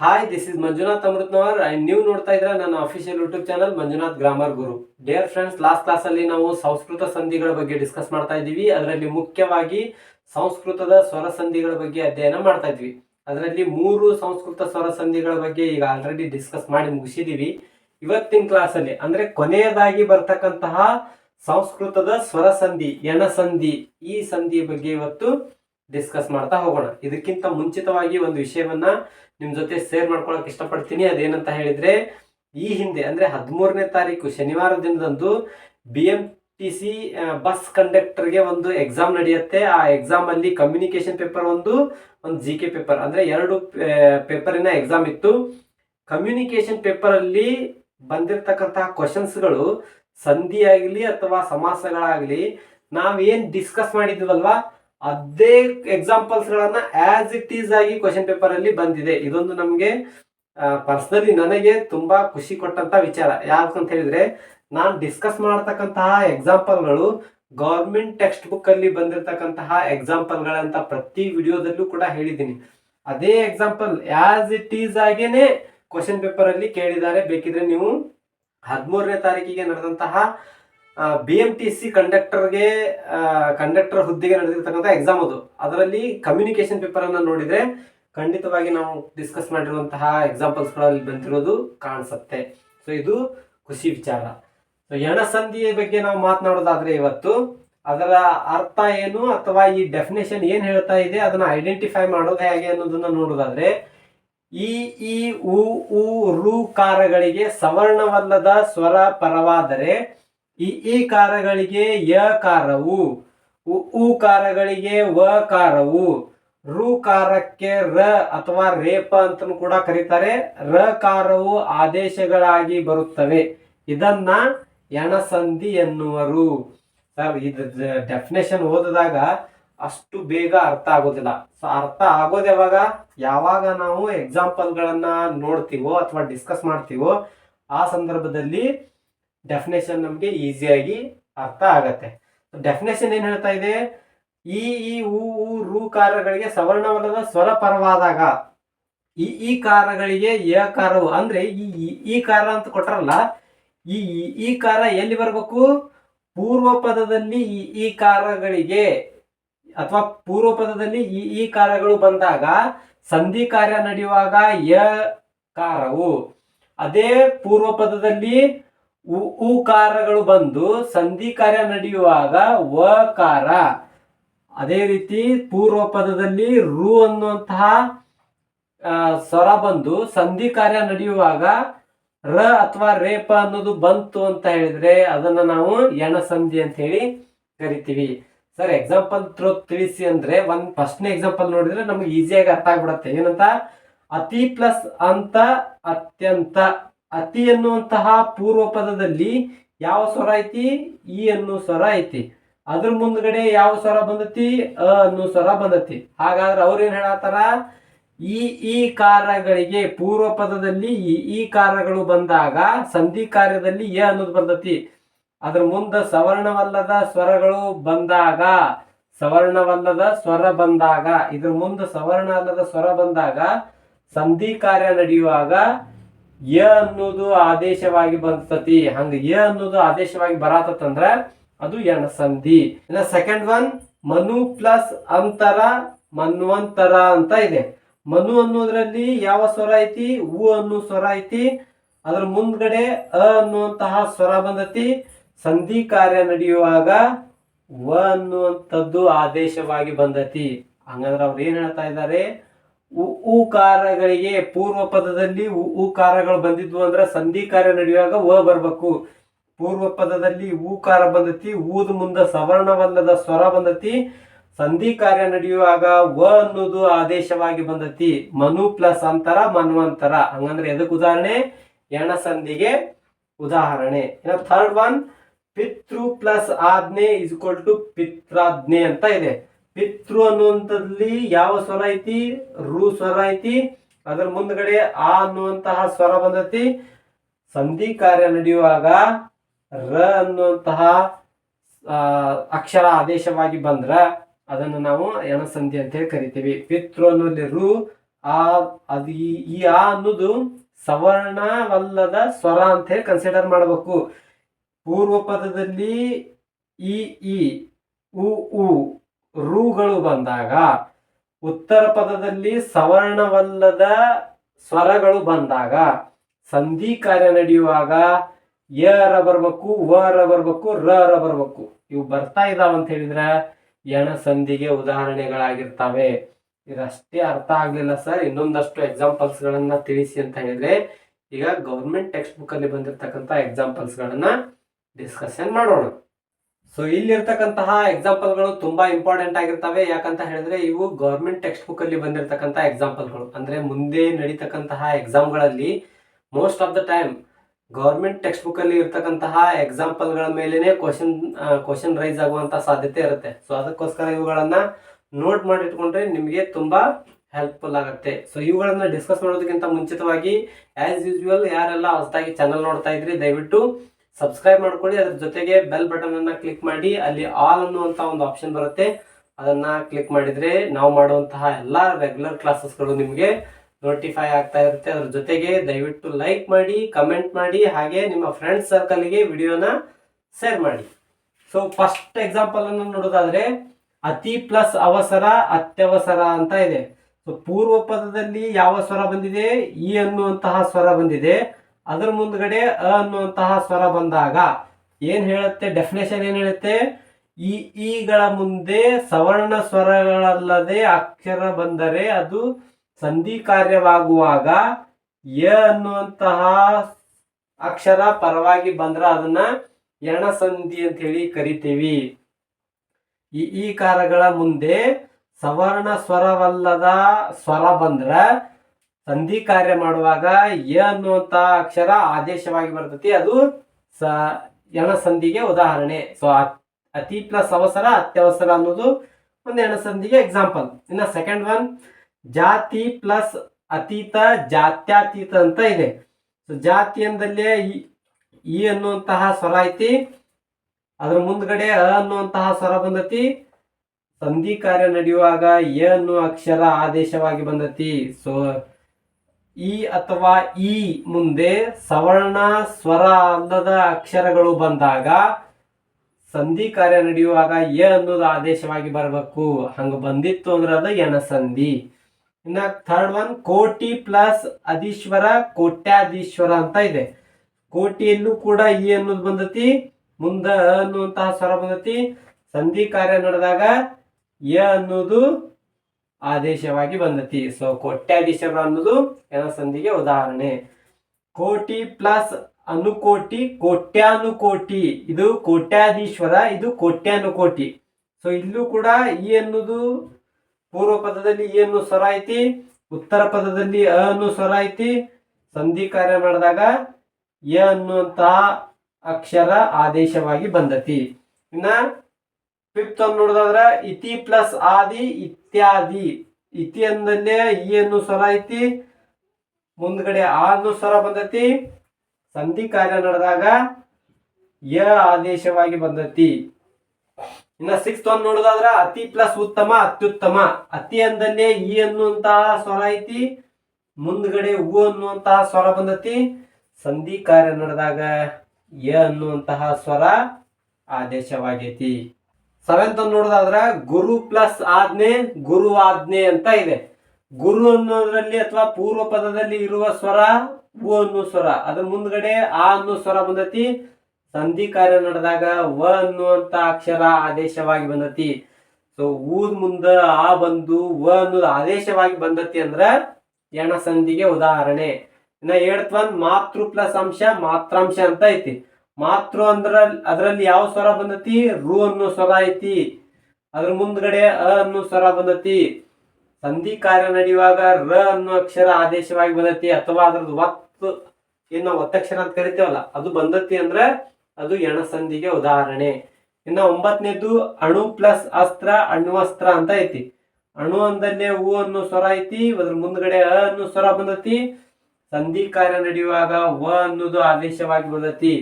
Hi this is Manjunath Amrutnavar and ನೀವು ನೋಡ್ತಾ ಇದ್ರೆ ನನ್ನ official YouTube channel Manjunath grammar Guru dear friends last class ಅಲ್ಲಿ ನಾವು ಸಂಸ್ಕೃತ ಸಂಧಿಗಳ ಬಗ್ಗೆ ಡಿಸ್ಕಸ್ ಮಾಡ್ತಾ ಇದ್ದೀವಿ. ಅದರಲ್ಲಿ ಮುಖ್ಯವಾಗಿ ಸಂಸ್ಕೃತದ ಸ್ವರ ಸಂಧಿಗಳ ಬಗ್ಗೆ ಅಧ್ಯಯನ ಮಾಡ್ತಾ ಇದ್ವಿ. ಅದರಲ್ಲಿ ಮೂರು ಸಂಸ್ಕೃತ ಸ್ವರ ಸಂಧಿಗಳ ಬಗ್ಗೆ ಈಗ ಆಲ್ರೆಡಿ ಡಿಸ್ಕಸ್ ಮಾಡಿ ಮುಗಿಸಿದೀವಿ. ಇವತ್ತಿನ ಕ್ಲಾಸ್ ಅಲ್ಲಿ ಅಂದ್ರೆ ಕೊನೆಯದಾಗಿ ಬರ್ತಕ್ಕಂತಹ ಸಂಸ್ಕೃತದ ಸ್ವರ ಸಂಧಿ, ಎಣ ಸಂಧಿ, ಈ ಸಂಧಿಯ ಬಗ್ಗೆ ಇವತ್ತು ಡಿಸ್ಕಸ್ ಮಾಡ್ತಾ ಹೋಗೋಣ. ಇದಕ್ಕಿಂತ ಮುಂಚಿತವಾಗಿ ಒಂದು ವಿಷಯವನ್ನ ನಿಮ್ಮ ಜೊತೆ ಶೇರ್ ಮಾಡ್ಕೊಳಕ್ ಇಷ್ಟಪಡ್ತೀನಿ. ಅದೇನಂತ ಹೇಳಿದ್ರೆ, ಈ ಹಿಂದೆ, ಅಂದ್ರೆ ಹದಿಮೂರನೇ ತಾರೀಕು ಶನಿವಾರ ದಿನದಂದು B M T C bus ಕಂಡಕ್ಟರ್ಗೆ ಒಂದು ಎಕ್ಸಾಮ್ ನಡೆಯುತ್ತೆ. ಆ ಎಕ್ಸಾಮ್ ಅಲ್ಲಿ ಕಮ್ಯುನಿಕೇಶನ್ ಪೇಪರ್ ಒಂದು ಒಂದು ಜಿ ಕೆ ಪೇಪರ್ ಅಂದ್ರೆ ಎರಡು ಪೇಪರಿನ ಎಕ್ಸಾಮ್ ಇತ್ತು. ಕಮ್ಯುನಿಕೇಶನ್ ಪೇಪರ್ ಅಲ್ಲಿ ಬಂದಿರತಕ್ಕಂತಹ ಕ್ವಶನ್ಸ್ಗಳು ಸಂಧಿಯಾಗಲಿ ಅಥವಾ ಸಮಾಸಗಳಾಗಲಿ ನಾವೇನ್ ಡಿಸ್ಕಸ್ ಮಾಡಿದ್ವಲ್ವಾ? ಅದೇ ಎಕ್ಸಾಂಪಲ್ಸ್ ಗಳನ್ನ ಆಸ್ ಇಟ್ ಈಸ್ ಆಗಿ ಕ್ವಶನ್ ಪೇಪರ್ ಅಲ್ಲಿ ಬಂದಿದೆ. ಇದೊಂದು ನಮಗೆ ಪರ್ಸನಲಿ ನನಗೆ ತುಂಬಾ ಖುಷಿ ಕೊಟ್ಟಂತ ವಿಚಾರ. ಯಾಕಂತ ಹೇಳಿದ್ರೆ, ನಾನು ಡಿಸ್ಕಸ್ ಮಾಡತಕ್ಕಂತಹ ಎಕ್ಸಾಂಪಲ್ಗಳು ಗೌರ್ಮೆಂಟ್ ಟೆಕ್ಸ್ಟ್ ಬುಕ್ ಅಲ್ಲಿ ಬಂದಿರತಕ್ಕಂತಹ ಎಕ್ಸಾಂಪಲ್ ಗಳಂತ ಪ್ರತಿ ವಿಡಿಯೋದಲ್ಲೂ ಕೂಡ ಹೇಳಿದ್ದೀನಿ. ಅದೇ ಎಕ್ಸಾಂಪಲ್ ಆಸ್ ಇಟ್ ಈಸ್ ಆಗೇನೆ ಕ್ವಶನ್ ಪೇಪರ್ ಅಲ್ಲಿ ಕೇಳಿದ್ದಾರೆ. ಬೇಕಿದ್ರೆ ನೀವು ಹದಿಮೂರನೇ ತಾರೀಕಿಗೆ ನಡೆದಂತಹ ಬಿ ಎಂ ಟಿ ಸಿ ಕಂಡಕ್ಟರ್ಗೆ ಕಂಡಕ್ಟರ್ ಹುದ್ದೆಗೆ ನಡೆದಿರ್ತಕ್ಕಂಥ ಎಕ್ಸಾಮ್ ಅದು. ಅದರಲ್ಲಿ ಕಮ್ಯುನಿಕೇಶನ್ ಪೇಪರ್ ಅನ್ನ ನೋಡಿದ್ರೆ ಖಂಡಿತವಾಗಿ ನಾವು ಡಿಸ್ಕಸ್ ಮಾಡಿರುವಂತಹ ಎಕ್ಸಾಂಪಲ್ಸ್ಗಳಲ್ಲಿ ಬಂದಿರೋದು ಕಾಣಿಸುತ್ತೆ. ಸೊ ಇದು ಖುಷಿ ವಿಚಾರ. ಸೊ ಎಣಸಂಧಿಯ ಬಗ್ಗೆ ನಾವು ಮಾತನಾಡೋದಾದ್ರೆ ಇವತ್ತು, ಅದರ ಅರ್ಥ ಏನು ಅಥವಾ ಈ ಡೆಫಿನೇಷನ್ ಏನು ಹೇಳ್ತಾ ಇದೆ, ಅದನ್ನ ಐಡೆಂಟಿಫೈ ಮಾಡೋದು ಹೇಗೆ ಅನ್ನೋದನ್ನ ನೋಡೋದಾದ್ರೆ, ಈ ಈ ಉ, ರು, ಕಾರಗಳಿಗೆ ಸವರ್ಣವಲ್ಲದ ಸ್ವರ ಪರವಾದರೆ ಈ ಈ ಕಾರಗಳಿಗೆ ಯ ಕಾರವು, ಉ ಕಾರಗಳಿಗೆ ವ ಕಾರವು, ರು ಕಾರಕ್ಕೆ ರ ಅಥವಾ ರೇಪ ಅಂತಲೂ ಕೂಡ ಕರೀತಾರೆ. ರ ಕಾರವು ಆದೇಶಗಳಾಗಿ ಬರುತ್ತವೆ. ಇದನ್ನ ಎಣಸಂಧಿ ಎನ್ನುವರು. ಸರ್, ಇದ ಡೆಫಿನೇಷನ್ ಓದಿದಾಗ ಅಷ್ಟು ಬೇಗ ಅರ್ಥ ಆಗೋದಿಲ್ಲ. ಸೊ ಅರ್ಥ ಆಗೋದು ಯಾವಾಗ? ಯಾವಾಗ ನಾವು ಎಕ್ಸಾಂಪಲ್ಗಳನ್ನ ನೋಡ್ತೀವೋ ಅಥವಾ ಡಿಸ್ಕಸ್ ಮಾಡ್ತೀವೋ, ಆ ಸಂದರ್ಭದಲ್ಲಿ ಡೆಫಿನೇಷನ್ ನಮಗೆ ಈಸಿಯಾಗಿ ಅರ್ಥ ಆಗತ್ತೆ. ಡೆಫಿನೇಷನ್ ಏನು ಹೇಳ್ತಾ ಇದೆ? ಈ ಈ, ಉ ರು ಕಾರಗಳಿಗೆ ಸವರ್ಣವಲ್ಲದ ಸ್ವರ ಪರವಾದಾಗ, ಈ ಈ ಕಾರಗಳಿಗೆ ಯ ಕಾರವು ಅಂದ್ರೆ ಈ, ಈ- ಕಾರ ಅಂತ ಕೊಟ್ರಲ್ಲ, ಈ, ಈ- ಈ ಕಾರ ಎಲ್ಲಿ ಬರಬೇಕು? ಪೂರ್ವ ಪದದಲ್ಲಿ ಈ ಈ ಕಾರಗಳಿಗೆ ಅಥವಾ ಪೂರ್ವ ಪದದಲ್ಲಿ ಈ ಈ ಕಾರಗಳು ಬಂದಾಗ ಸಂಧಿ ಕಾರ್ಯ ನಡೆಯುವಾಗ ಯ ಕಾರವು. ಅದೇ ಪೂರ್ವ ಪದದಲ್ಲಿ ಉ ಉ ಕಾರಗಳು ಬಂದು ಸಂಧಿ ಕಾರ್ಯ ನಡೆಯುವಾಗ ವ ಕಾರ. ಅದೇ ರೀತಿ ಪೂರ್ವ ಪದದಲ್ಲಿ ರು ಅನ್ನುವಂತಹ ಸ್ವರ ಬಂದು ಸಂಧಿ ಕಾರ್ಯ ನಡೆಯುವಾಗ ರ ಅಥವಾ ರೇಪ ಅನ್ನೋದು ಬಂತು ಅಂತ ಹೇಳಿದ್ರೆ ಅದನ್ನ ನಾವು ಎಣಸಂಧಿ ಅಂತ ಹೇಳಿ ಕರಿತೀವಿ. ಸರ್ ಎಕ್ಸಾಂಪಲ್ ತ್ರೋ ತಿಳಿಸಿ ಅಂದ್ರೆ ಒಂದ್ ಫಸ್ಟ್ನೇ ಎಕ್ಸಾಂಪಲ್ ನೋಡಿದ್ರೆ ನಮ್ಗೆ ಈಸಿಯಾಗಿ ಅರ್ಥ ಆಗ್ಬಿಡತ್ತೆ. ಏನಂತ? ಅತಿ ಪ್ಲಸ್ ಅಂತ ಅತ್ಯಂತ. ಅತಿ ಎನ್ನುವಂತಹ ಪೂರ್ವ ಪದದಲ್ಲಿ ಯಾವ ಸ್ವರ ಐತಿ? ಈ ಅನ್ನೋ ಸ್ವರ ಐತಿ. ಅದ್ರ ಮುಂದ್ಗಡೆ ಯಾವ ಸ್ವರ ಬಂದತಿ? ಅ ಅನ್ನೋ ಸ್ವರ ಬಂದತಿ. ಹಾಗಾದ್ರೆ ಅವ್ರ ಏನ್ ಹೇಳತ್ತಾರ? ಈ ಈ ಕಾರಗಳಿಗೆ ಪೂರ್ವ ಪದದಲ್ಲಿ ಈ ಈ ಕಾರಗಳು ಬಂದಾಗ ಸಂಧಿ ಕಾರ್ಯದಲ್ಲಿ ಎ ಅನ್ನೋದು ಬಂದತಿ. ಅದ್ರ ಮುಂದ ಸವರ್ಣವಲ್ಲದ ಸ್ವರಗಳು ಬಂದಾಗ, ಸವರ್ಣವಲ್ಲದ ಸ್ವರ ಬಂದಾಗ, ಇದ್ರ ಮುಂದ ಸವರ್ಣ ಅಲ್ಲದ ಸ್ವರ ಬಂದಾಗ ಸಂಧಿ ಕಾರ್ಯ ನಡೆಯುವಾಗ ಯ ಅನ್ನೋದು ಆದೇಶವಾಗಿ ಬಂದತತಿ. ಹಂಗ ಯ ಅನ್ನೋದು ಆದೇಶವಾಗಿ ಬರಾತಂದ್ರ ಅದು ಎಣಸಂಧಿ ಇನ್ನ ಸೆಕೆಂಡ್ ಒನ್ ಮನು ಪ್ಲಸ್ ಅಂತರ, ಮನ್ವಂತರ ಅಂತ ಇದೆ. ಮನು ಅನ್ನೋದ್ರಲ್ಲಿ ಯಾವ ಸ್ವರ ಐತಿ? ಉ ಅನ್ನೋ ಸ್ವರ ಐತಿ. ಅದ್ರ ಮುಂದ್ಗಡೆ ಅ ಅನ್ನುವಂತಹ ಸ್ವರ ಬಂದತಿ. ಸಂಧಿ ಕಾರ್ಯ ನಡೆಯುವಾಗ ವ ಅನ್ನುವಂಥದ್ದು ಆದೇಶವಾಗಿ ಬಂದತಿ. ಹಂಗಂದ್ರೆ ಅವ್ರು ಏನ್ ಹೇಳ್ತಾ ಇದ್ದಾರೆ? ಉ ಉ ಕಾರಗಳಿಗೆ ಪೂರ್ವ ಪದದಲ್ಲಿ ಉಕಾರಗಳು ಬಂದಿದ್ವು ಅಂದ್ರೆ ಸಂಧಿ ಕಾರ್ಯ ನಡೆಯುವಾಗ ವ ಬರ್ಬೇಕು. ಪೂರ್ವ ಪದದಲ್ಲಿ ಊಕಾರ ಬಂದತಿ, ಊದ ಮುಂದ ಸವರ್ಣವಲ್ಲದ ಸ್ವರ ಬಂದತಿ, ಸಂಧಿ ಕಾರ್ಯ ನಡೆಯುವಾಗ ವ ಅನ್ನೋದು ಆದೇಶವಾಗಿ ಬಂದತಿ. ಮನು ಪ್ಲಸ್ ಅಂತರ ಮನ್ವಂತರ ಹಂಗಂದ್ರೆ ಎದಕ್ ಉದಾಹರಣೆ? ಎಣ ಸಂಧಿಗೆ ಉದಾಹರಣೆ. ಇನ್ನ ಥರ್ಡ್ ಒನ್ ಪಿತೃ ಪ್ಲಸ್ ಆಜ್ಞೆ ಇಸ್ ಟು ಪಿತ್ರಾಜ್ಞೆ ಅಂತ ಇದೆ. ಪಿತೃ ಅನ್ನುವಂಥದ್ದಲ್ಲಿ ಯಾವ ಸ್ವರ ಐತಿ? ರು ಸ್ವರ ಐತಿ. ಅದ್ರ ಮುಂದ್ಗಡೆ ಆ ಅನ್ನುವಂತಹ ಸ್ವರ ಬಂದತಿ. ಸಂಧಿ ಕಾರ್ಯ ನಡೆಯುವಾಗ ರ ಅನ್ನುವಂತಹ ಅಕ್ಷರ ಆದೇಶವಾಗಿ ಬಂದ್ರ ಅದನ್ನು ನಾವು ಎಣಸಂಧಿ ಅಂತ ಹೇಳಿ ಕರಿತೀವಿ. ಪಿತೃ ಅನ್ನೋಲ್ಲಿ ರು, ಆ, ಅದು ಈ ಆ ಅನ್ನೋದು ಸವರ್ಣವಲ್ಲದ ಸ್ವರ ಅಂತ ಹೇಳಿ ಕನ್ಸಿಡರ್ ಮಾಡಬೇಕು. ಪೂರ್ವ ಪದದಲ್ಲಿ ಇ ಉ ರುಗಳು ಬಂದಾಗ ಉತ್ತರ ಪದದಲ್ಲಿ ಸವರ್ಣವಲ್ಲದ ಸ್ವರಗಳು ಬಂದಾಗ ಸಂಧಿ ಕಾರ್ಯ ನಡೆಯುವಾಗ ಯ ರ ಬರ್ಬೇಕು, ವ ರ ಬರ್ಬೇಕು, ರ ರ ಬರ್ಬೇಕು. ಇವು ಬರ್ತಾ ಇದಾವ ಅಂತ ಹೇಳಿದ್ರೆ ಎಣ ಸಂಧಿಗೆ ಉದಾಹರಣೆಗಳಾಗಿರ್ತವೆ. ಇದಷ್ಟೇ ಅರ್ಥ ಆಗ್ಲಿಲ್ಲ ಸರ್. ಇನ್ನೊಂದಷ್ಟು ಎಕ್ಸಾಂಪಲ್ಸ್ ಗಳನ್ನ ತಿಳಿಸಿ ಅಂತ ಹೇಳಿದ್ರೆ ಈಗ ಗೌರ್ಮೆಂಟ್ ಟೆಕ್ಸ್ಟ್ ಬುಕ್ ಅಲ್ಲಿ ಬಂದಿರತಕ್ಕಂತ ಎಕ್ಸಾಂಪಲ್ಸ್ ಡಿಸ್ಕಷನ್ ಮಾಡೋಣ. ಸೊ ಇಲ್ಲಿರ್ತಕ್ಕಂತಹ ಎಕ್ಸಾಂಪಲ್ಗಳು ತುಂಬಾ ಇಂಪಾರ್ಟೆಂಟ್ ಆಗಿರ್ತವೆ. ಯಾಕಂತ ಹೇಳಿದ್ರೆ ಇವು ಗೌರ್ಮೆಂಟ್ ಟೆಕ್ಸ್ಟ್ ಬುಕ್ ಅಲ್ಲಿ ಬಂದಿರತಕ್ಕಂತಹ ಎಕ್ಸಾಂಪಲ್ಗಳು. ಅಂದ್ರೆ ಮುಂದೆ ನಡೀತಕ್ಕಂತಹ ಎಕ್ಸಾಮ್ಗಳಲ್ಲಿ most of the time government text book ಅಲ್ಲಿ ಇರ್ತಕ್ಕಂತಹ ಎಕ್ಸಾಂಪಲ್ಗಳ ಮೇಲೆನೆ ಕ್ವಶನ್ ಕ್ವಶನ್ ರೈಸ್ ಆಗುವಂತ ಸಾಧ್ಯತೆ ಇರುತ್ತೆ. ಸೊ ಅದಕ್ಕೋಸ್ಕರ ಇವುಗಳನ್ನ ನೋಟ್ ಮಾಡಿಟ್ಕೊಂಡ್ರೆ ನಿಮಗೆ ತುಂಬಾ ಹೆಲ್ಪ್ಫುಲ್ ಆಗುತ್ತೆ. ಸೊ ಇವುಗಳನ್ನ ಡಿಸ್ಕಸ್ ಮಾಡೋದಕ್ಕಿಂತ ಮುಂಚಿತವಾಗಿ ಆಸ್ ಯೂಸ್ವಲ್ ಯಾರೆಲ್ಲ ಹೊಸದಾಗಿ ಚಾನಲ್ ನೋಡ್ತಾ ಇದ್ರಿ, ದಯವಿಟ್ಟು ಸಬ್ಸ್ಕ್ರೈಬ್ ಮಾಡ್ಕೊಳ್ಳಿ. ಅದ್ರ ಜೊತೆಗೆ ಬೆಲ್ ಬಟನ್ ಅನ್ನ ಕ್ಲಿಕ್ ಮಾಡಿ. ಅಲ್ಲಿ ಆಲ್ ಅನ್ನುವಂತ ಒಂದು ಆಪ್ಷನ್ ಬರುತ್ತೆ. ಅದನ್ನ ಕ್ಲಿಕ್ ಮಾಡಿದ್ರೆ ನಾವು ಮಾಡುವಂತಹ ಎಲ್ಲಾ ರೆಗ್ಯುಲರ್ ಕ್ಲಾಸಸ್ಗಳು ನಿಮಗೆ ನೋಟಿಫೈ ಆಗ್ತಾ ಇರುತ್ತೆ. ಅದ್ರ ಜೊತೆಗೆ ದಯವಿಟ್ಟು ಲೈಕ್ ಮಾಡಿ ಕಮೆಂಟ್ ಮಾಡಿ, ಹಾಗೆ ನಿಮ್ಮ ಫ್ರೆಂಡ್ಸ್ ಸರ್ಕಲ್ಗೆ ವಿಡಿಯೋನ ಶೇರ್ ಮಾಡಿ. ಸೊ ಫಸ್ಟ್ ಎಕ್ಸಾಂಪಲ್ ಅನ್ನು ನೋಡೋದಾದ್ರೆ ಅತಿ ಪ್ಲಸ್ ಅವಸರ, ಅತ್ಯವಸರ ಅಂತ ಇದೆ. ಸೊ ಪೂರ್ವ ಪದದಲ್ಲಿ ಯಾವ ಸ್ವರ ಬಂದಿದೆ? ಈ ಅನ್ನುವಂತಹ ಸ್ವರ ಬಂದಿದೆ. ಅದರ ಮುಂದ್ಗಡೆ ಅ ಅನ್ನುವಂತಹ ಸ್ವರ ಬಂದಾಗ ಏನ್ ಹೇಳುತ್ತೆ? ಡೆಫಿನೇಷನ್ ಏನ್ ಹೇಳುತ್ತೆ? ಈ, ಈಗಳ ಮುಂದೆ ಸವರ್ಣ ಸ್ವರಗಳಲ್ಲದೆ ಅಕ್ಷರ ಬಂದರೆ ಅದು ಸಂಧಿ ಕಾರ್ಯವಾಗುವಾಗ ಯ ಅನ್ನುವಂತಹ ಅಕ್ಷರ ಪರವಾಗಿ ಬಂದ್ರ ಅದನ್ನ ಎಣ ಸಂಧಿ ಅಂತ ಹೇಳಿ ಕರಿತೀವಿ. ಈ ಈ ಕಾರಗಳ ಮುಂದೆ ಸವರ್ಣ ಸ್ವರವಲ್ಲದ ಸ್ವರ ಬಂದ್ರ ಸಂಧಿ ಕಾರ್ಯ ಮಾಡುವಾಗ ಯ ಅನ್ನುವಂತ ಅಕ್ಷರ ಆದೇಶವಾಗಿ ಬರ್ತತಿ. ಅದು ಸ, ಎಣ ಸಂಧಿಗೆ ಉದಾಹರಣೆ. ಸೊ ಅತಿ ಪ್ಲಸ್ ಅವಸರ, ಅತ್ಯವಸರ ಅನ್ನೋದು ಒಂದು ಎಣ ಸಂಧಿಗೆ ಎಕ್ಸಾಂಪಲ್ ಇನ್ನ ಸೆಕೆಂಡ್ ಒನ್ ಜಾತಿ ಪ್ಲಸ್ ಅತೀತ, ಜಾತ್ಯತೀತ ಅಂತ ಇದೆ. ಸೊ ಜಾತಿ ಅಂದಲ್ಲೇ ಈ- ಈ ಅನ್ನುವಂತಹ ಸ್ವರ ಐತಿ. ಅದ್ರ ಮುಂದ್ಗಡೆ ಅ ಅನ್ನುವಂತಹ ಸ್ವರ ಬಂದತಿ. ಸಂಧಿ ಕಾರ್ಯ ನಡೆಯುವಾಗ ಎ ಅನ್ನುವ ಅಕ್ಷರ ಆದೇಶವಾಗಿ ಬಂದತಿ. ಸೊ ಈ ಅಥವಾ ಈ ಮುಂದೆ ಸವರ್ಣ ಸ್ವರ ಅಲ್ಲದ ಅಕ್ಷರಗಳು ಬಂದಾಗ ಸಂಧಿ ಕಾರ್ಯ ನಡೆಯುವಾಗ ಎ ಅನ್ನೋದು ಆದೇಶವಾಗಿ ಬರಬೇಕು. ಹಂಗ ಬಂದಿತ್ತು ಅಂದ್ರೆ ಅದು ಎನ ಸಂಧಿ. ಇನ್ನ ಥರ್ಡ್ ಒನ್ ಕೋಟಿ ಪ್ಲಸ್ ಅಧೀಶ್ವರ, ಕೋಟ್ಯಾಧೀಶ್ವರ ಅಂತ ಇದೆ. ಕೋಟಿಯಲ್ಲೂ ಕೂಡ ಈ ಅನ್ನೋದು ಬಂದತಿ, ಮುಂದ ಅನ್ನುವಂತಹ ಸ್ವರ ಬಂದತಿ. ಸಂಧಿ ಕಾರ್ಯ ನಡೆದಾಗ ಎ ಅನ್ನೋದು ಆದೇಶವಾಗಿ ಬಂದತಿ. ಸೊ ಕೋಟ್ಯಾಧೀಶರು ಅನ್ನೋದು ಸಂಧಿಗೆ ಉದಾಹರಣೆ. ಕೋಟಿ ಪ್ಲಸ್ ಅನುಕೋಟಿ, ಕೋಟ್ಯಾನುಕೋಟಿ. ಇದು ಕೋಟ್ಯಾಧೀಶ್ವರ, ಇದು ಕೋಟ್ಯಾನುಕೋಟಿ. ಸೊ ಇಲ್ಲೂ ಕೂಡ ಈ ಅನ್ನೋದು ಪೂರ್ವ ಪದದಲ್ಲಿ ಈ ಅನ್ನು ಸ್ವರ ಐತಿ, ಉತ್ತರ ಪದದಲ್ಲಿ ಅ ಅನ್ನು ಸ್ವರ ಐತಿ. ಸಂಧಿ ಕಾರ್ಯ ಮಾಡಿದಾಗ ಯ ಅನ್ನುವಂತಹ ಅಕ್ಷರ ಆದೇಶವಾಗಿ ಬಂದತಿ. ಇನ್ನ ಫಿಫ್ತ್ ಒಂದು ನೋಡೋದಾದ್ರೆ ಇತಿ ಪ್ಲಸ್ ಆದಿ ಇತ್ಯಾದಿ. ಇತಿ ಅಂದಲ್ಲೇ ಈ ಅನ್ನು ಸ್ವರ ಐತಿ. ಮುಂದ್ಗಡೆ ಆ ಅನ್ನು ಸ್ವರ ಬಂದತಿ. ಸಂಧಿ ಕಾರ್ಯ ನಡೆದಾಗ ಯ ಆದೇಶವಾಗಿ ಬಂದತಿ. ಇನ್ನ ಸಿಕ್ಸ್ತ್ ಒಂದು ನೋಡೋದಾದ್ರೆ ಅತಿ ಪ್ಲಸ್ ಉತ್ತಮ, ಅತ್ಯುತ್ತಮ. ಅತಿ ಅಂದಲ್ಲೇ ಈ ಅನ್ನುವಂತಹ ಸ್ವರ ಐತಿ. ಮುಂದ್ಗಡೆ ಉ ಅನ್ನುವಂತಹ ಸ್ವರ ಬಂದತಿ. ಸಂಧಿ ಕಾರ್ಯ ನಡೆದಾಗ ಯ ಅನ್ನುವಂತಹ ಸ್ವರ ಆದೇಶವಾಗೈತಿ. ಸೆವೆಂತ್ ನೋಡೋದಾದ್ರೆ ಗುರು ಪ್ಲಸ್ ಆಜ್ಞೆ, ಗುರು ಆಜ್ಞೆ ಅಂತ ಇದೆ. ಗುರು ಅನ್ನೋದ್ರಲ್ಲಿ ಅಥವಾ ಪೂರ್ವ ಪದದಲ್ಲಿ ಇರುವ ಸ್ವರ, ಉ ಅನ್ನೋ ಸ್ವರ. ಅದ್ರ ಮುಂದ್ಗಡೆ ಆ ಅನ್ನೋ ಸ್ವರ ಬಂದತಿ. ಸಂಧಿ ಕಾರ್ಯ ನಡೆದಾಗ ವ ಅನ್ನುವಂತ ಅಕ್ಷರ ಆದೇಶವಾಗಿ ಬಂದತಿ. ಸೊ ಊದ್ ಮುಂದ ಆ ಬಂದು ವ ಅನ್ನೋದು ಆದೇಶವಾಗಿ ಬಂದತಿ ಅಂದ್ರ ಎಣ ಸಂಧಿಗೆ ಉದಾಹರಣೆ. ಇನ್ನ ಏಳ್ತ್ ಮಾತೃ ಪ್ಲಸ್ ಅಂಶ, ಮಾತ್ರಾಂಶ ಅಂತ ಐತಿ. ಮಾತೃ ಅಂದ್ರ ಅದರಲ್ಲಿ ಯಾವ ಸ್ವರ ಬಂದತಿ? ರು ಅನ್ನೋ ಸ್ವರ ಐತಿ. ಅದ್ರ ಮುಂದ್ಗಡೆ ಅ ಅನ್ನೋ ಸ್ವರ ಬಂದತಿ. ಸಂಧಿ ಕಾರ್ಯ ನಡೆಯುವಾಗ ರ ಅನ್ನೋ ಅಕ್ಷರ ಆದೇಶವಾಗಿ ಬಂದತಿ ಅಥವಾ ಅದ್ರದ್ದು ಒತ್ತು ಏನು ಒತ್ತಕ್ಷರ ಅಂತ ಕರಿತೇವಲ್ಲ, ಅದು ಬಂದತಿ ಅಂದ್ರ ಅದು ಎಣ ಸಂಧಿಗೆ ಉದಾಹರಣೆ. ಇನ್ನು ಒಂಬತ್ತನೇದು ಅಣು ಪ್ಲಸ್ ಅಸ್ತ್ರ ಅಣ್ವಸ್ತ್ರ ಅಂತ ಐತಿ. ಅಣು ಅಂದಲ್ಲೇ ಹೂ ಅನ್ನೋ ಸ್ವರ ಐತಿ. ಅದ್ರ ಮುಂದ್ಗಡೆ ಅ ಅನ್ನೋ ಸ್ವರ ಬಂದತಿ. ಸಂಧಿ ಕಾರ್ಯ ನಡೆಯುವಾಗ ವ ಅನ್ನೋದು ಆದೇಶವಾಗಿ ಬಂದತಿ.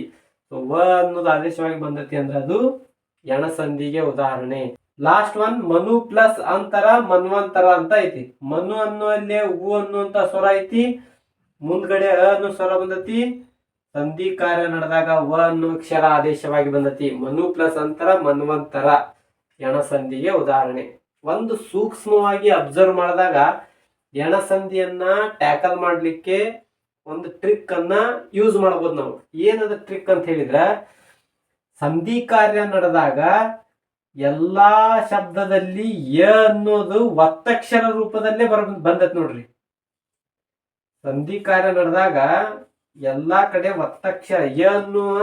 ಸೊ ವ ಅನ್ನೋದು ಆದೇಶವಾಗಿ ಬಂದತಿ ಅಂದ್ರೆ ಅದು ಎಣಸಂಧಿಗೆ ಉದಾಹರಣೆ. ಲಾಸ್ಟ್ ಒನ್ ಮನು ಪ್ಲಸ್ ಅಂತರ, ಮನ್ವಂತರ ಅಂತ ಐತಿ. ಮನು ಅನ್ನುವಲ್ಲೇ ಉ ಅನ್ನುವಂತ ಸ್ವರ ಐತಿ. ಮುಂದ್ಗಡೆ ಅ ಅನ್ನೋ ಸ್ವರ ಬಂದತಿ. ಸಂಧಿ ಕಾರ್ಯ ನಡೆದಾಗ ವ ಅನ್ನೋ ಅಕ್ಷರ ಆದೇಶವಾಗಿ ಬಂದತಿ. ಮನು ಪ್ಲಸ್ ಅಂತರ, ಮನ್ವಂತರ, ಎಣಸಂಧಿಗೆ ಉದಾಹರಣೆ. ಒಂದು ಸೂಕ್ಷ್ಮವಾಗಿ ಅಬ್ಸರ್ವ್ ಮಾಡಿದಾಗ ಎಣಸಂಧಿಯನ್ನ ಟ್ಯಾಕಲ್ ಮಾಡ್ಲಿಕ್ಕೆ ಒಂದು ಟ್ರಿಕ್ ಅನ್ನ ಯೂಸ್ ಮಾಡ್ಬೋದು ನಾವು. ಏನದ ಟ್ರಿಕ್ ಅಂತ ಹೇಳಿದ್ರೆ ಸಂಧಿ ಕಾರ್ಯ ನಡೆದಾಗ ಎಲ್ಲಾ ಶಬ್ದದಲ್ಲಿ ಯ ಅನ್ನೋದು ಒತ್ತಕ್ಷರ ರೂಪದಲ್ಲೇ ಬರ ಬಂದತ್ ನೋಡ್ರಿ. ಸಂಧಿ ಕಾರ್ಯ ನಡೆದಾಗ ಎಲ್ಲಾ ಕಡೆ ಒತ್ತಕ್ಷರ ಯ ಅನ್ನುವ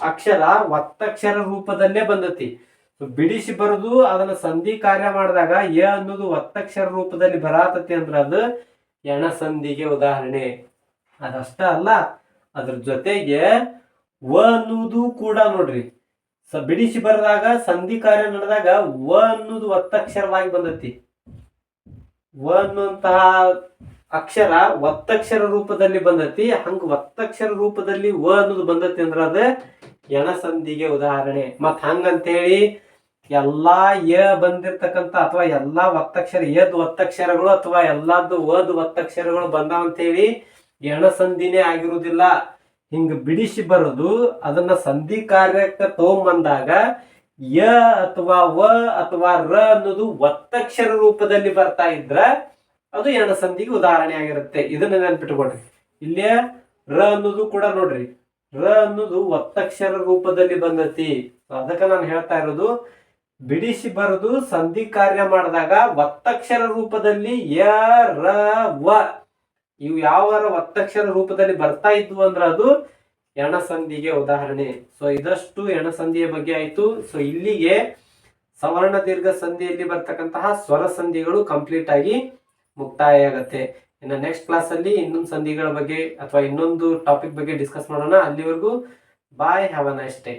ಅಕ್ಷರ ಒತ್ತಕ್ಷರ ರೂಪದಲ್ಲೇ ಬಂದತಿ. ಬಿಡಿಸಿ ಬರೆದು, ಅದನ್ನ ಸಂಧಿ ಕಾರ್ಯ ಮಾಡಿದಾಗ ಯ ಅನ್ನೋದು ಒತ್ತಕ್ಷರ ರೂಪದಲ್ಲಿ ಬರಾತತಿ ಅಂದ್ರೆ ಅದು ಎಣಸಂಧಿಗೆ ಉದಾಹರಣೆ. ಅದಷ್ಟ ಅಲ್ಲ, ಅದ್ರ ಜೊತೆಗೆ ವ ಅನ್ನುವುದು ಕೂಡ ನೋಡ್ರಿ. ಸ ಬಿಡಿಸಿ ಬರೆದಾಗ, ಸಂಧಿ ಕಾರ್ಯ ನಡೆದಾಗ ವ ಅನ್ನೋದು ಒತ್ತಕ್ಷರವಾಗಿ ಬಂದತಿ. ವ ಅನ್ನುವಂತಹ ಅಕ್ಷರ ಒತ್ತಕ್ಷರ ರೂಪದಲ್ಲಿ ಬಂದತಿ. ಹಂಗ ಒತ್ತಕ್ಷರ ರೂಪದಲ್ಲಿ ವ ಅನ್ನೋದು ಬಂದತಿ ಅಂದ್ರ ಅದ ಎಣಸಂಧಿಗೆ ಉದಾಹರಣೆ. ಮತ್ ಹಂಗಂತೇಳಿ ಎಲ್ಲಾ ಯ ಬಂದಿರ್ತಕ್ಕಂಥ ಅಥವಾ ಎಲ್ಲಾ ಒತ್ತಕ್ಷರ ಎದ್ ಒತ್ತಕ್ಷರಗಳು ಅಥವಾ ಎಲ್ಲಾದ್ದು ವದ್ ಒತ್ತಕ್ಷರಗಳು ಬಂದಾವಂತೇಳಿ ಎಣಸಂಧಿನೇ ಆಗಿರುವುದಿಲ್ಲ. ಹಿಂಗ ಬಿಡಿಸಿ ಬರೋದು, ಅದನ್ನ ಸಂಧಿ ಕಾರ್ಯಕ್ಕೆ ತಗೊಂಬಂದಾಗ, ಯ ಅಥವಾ ವ ಅಥವಾ ರ ಅನ್ನೋದು ಒತ್ತಕ್ಷರ ರೂಪದಲ್ಲಿ ಬರ್ತಾ ಇದ್ರ, ಅದು ಎಣಸಂಧಿಗೆ ಉದಾಹರಣೆ ಆಗಿರುತ್ತೆ. ಇದನ್ನ ನೆನ್ಪಿಟ್ಕೊಡ್ರಿ ಇಲ್ಲೇ ರ ಅನ್ನೋದು ಕೂಡ ನೋಡ್ರಿ. ರ ಅನ್ನೋದು ಒತ್ತಕ್ಷರ ರೂಪದಲ್ಲಿ ಬಂದತಿ. ಅದಕ್ಕೆ ನಾನು ಹೇಳ್ತಾ ಇರೋದು, ಬಿಡಿಸಿ ಬರೆದು, ಸಂಧಿ ಕಾರ್ಯ ಮಾಡಿದಾಗ ಒತ್ತಕ್ಷರ ರೂಪದಲ್ಲಿ ಯ, ರ, ವ ಇವು ಯಾವ ಒತ್ತಕ್ಷರ ರೂಪದಲ್ಲಿ ಬರ್ತಾ ಇದ್ವು ಅಂದ್ರೆ ಅದು ಎಣಸಂಧಿಗೆ ಉದಾಹರಣೆ. ಸೊ ಇದಷ್ಟು ಎಣಸಂಧಿಯ ಬಗ್ಗೆ ಆಯ್ತು. ಸೊ ಇಲ್ಲಿಗೆ ಸವರ್ಣ ದೀರ್ಘ ಸಂಧಿಯಲ್ಲಿ ಬರ್ತಕ್ಕಂತಹ ಸ್ವರ ಸಂಧಿಗಳು ಕಂಪ್ಲೀಟ್ ಆಗಿ ಮುಕ್ತಾಯ ಆಗತ್ತೆ. ಇನ್ನು ನೆಕ್ಸ್ಟ್ ಕ್ಲಾಸ್ ಅಲ್ಲಿ ಇನ್ನೊಂದು ಸಂಧಿಗಳ ಬಗ್ಗೆ ಅಥವಾ ಇನ್ನೊಂದು ಟಾಪಿಕ್ ಬಗ್ಗೆ ಡಿಸ್ಕಸ್ ಮಾಡೋಣ. ಅಲ್ಲಿವರೆಗೂ bye have a nice day